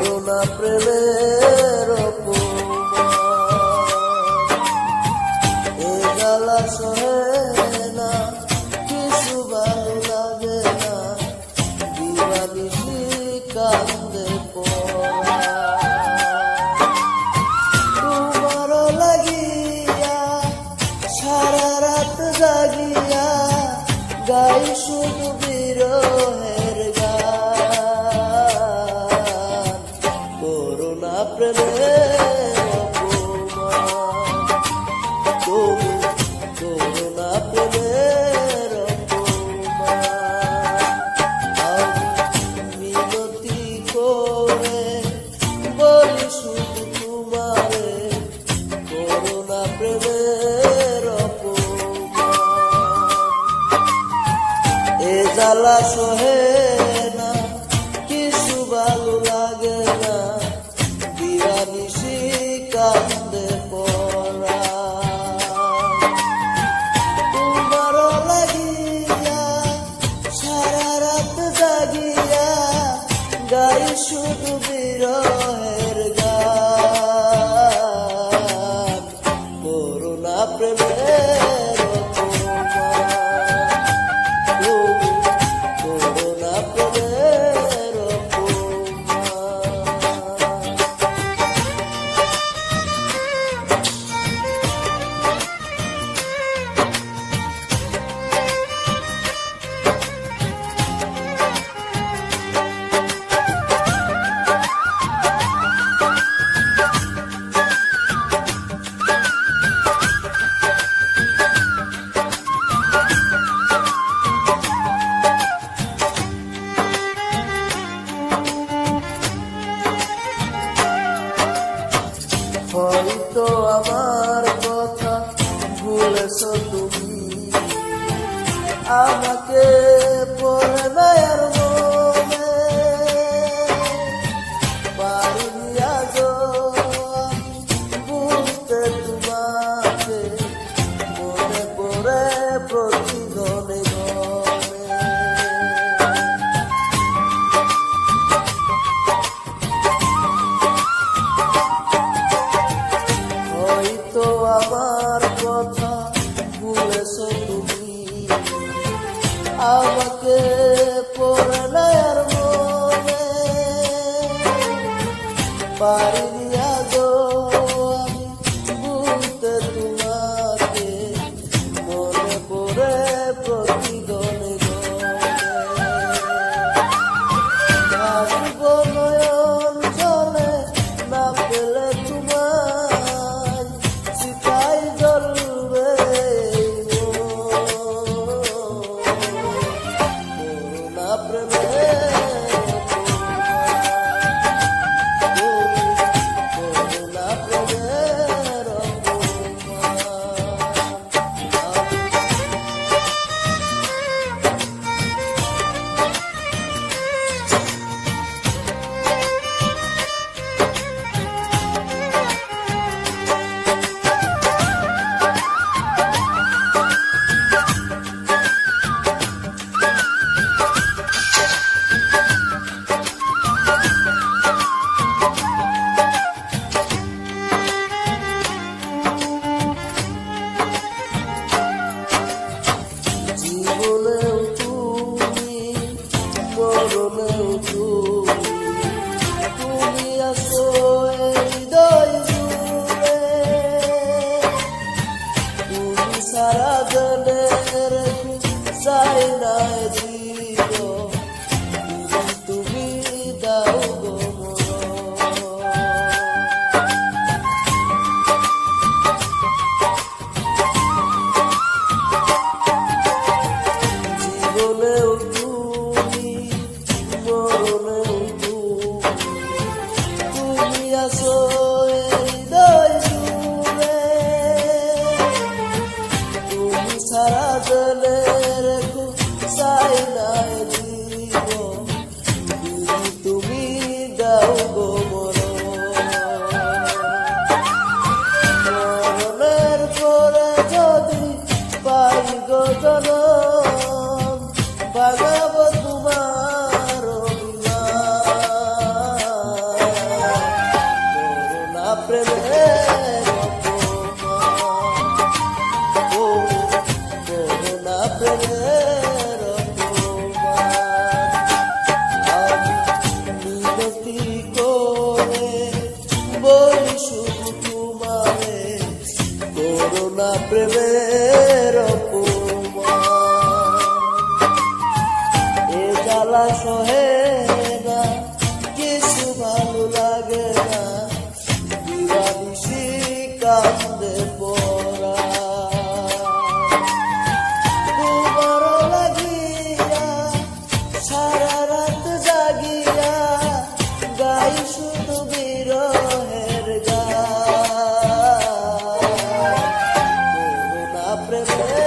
করুণা প্রেমের এ গালা সহে না, কিছু ভালো লাগে না দিবাদিসি কান্দে তোমার লাগিয়া সারা রাত জাগিয়া গাই শুধু প্রেমের এ জ্বালা সহে না, কিছু ভালো লাগে না। বিরানিসি কান্দে পড়া। তোমার লাগিয়া সারা রাত জাগিয়া গাই শুধু বিরহের গা। মরণেও তুমি মরণেও তুমি। তুমি আসো হৃদয় জুড়ে তুমি সারা জলে প্রেমের অপমান। এ জ্বালা সহে Deus.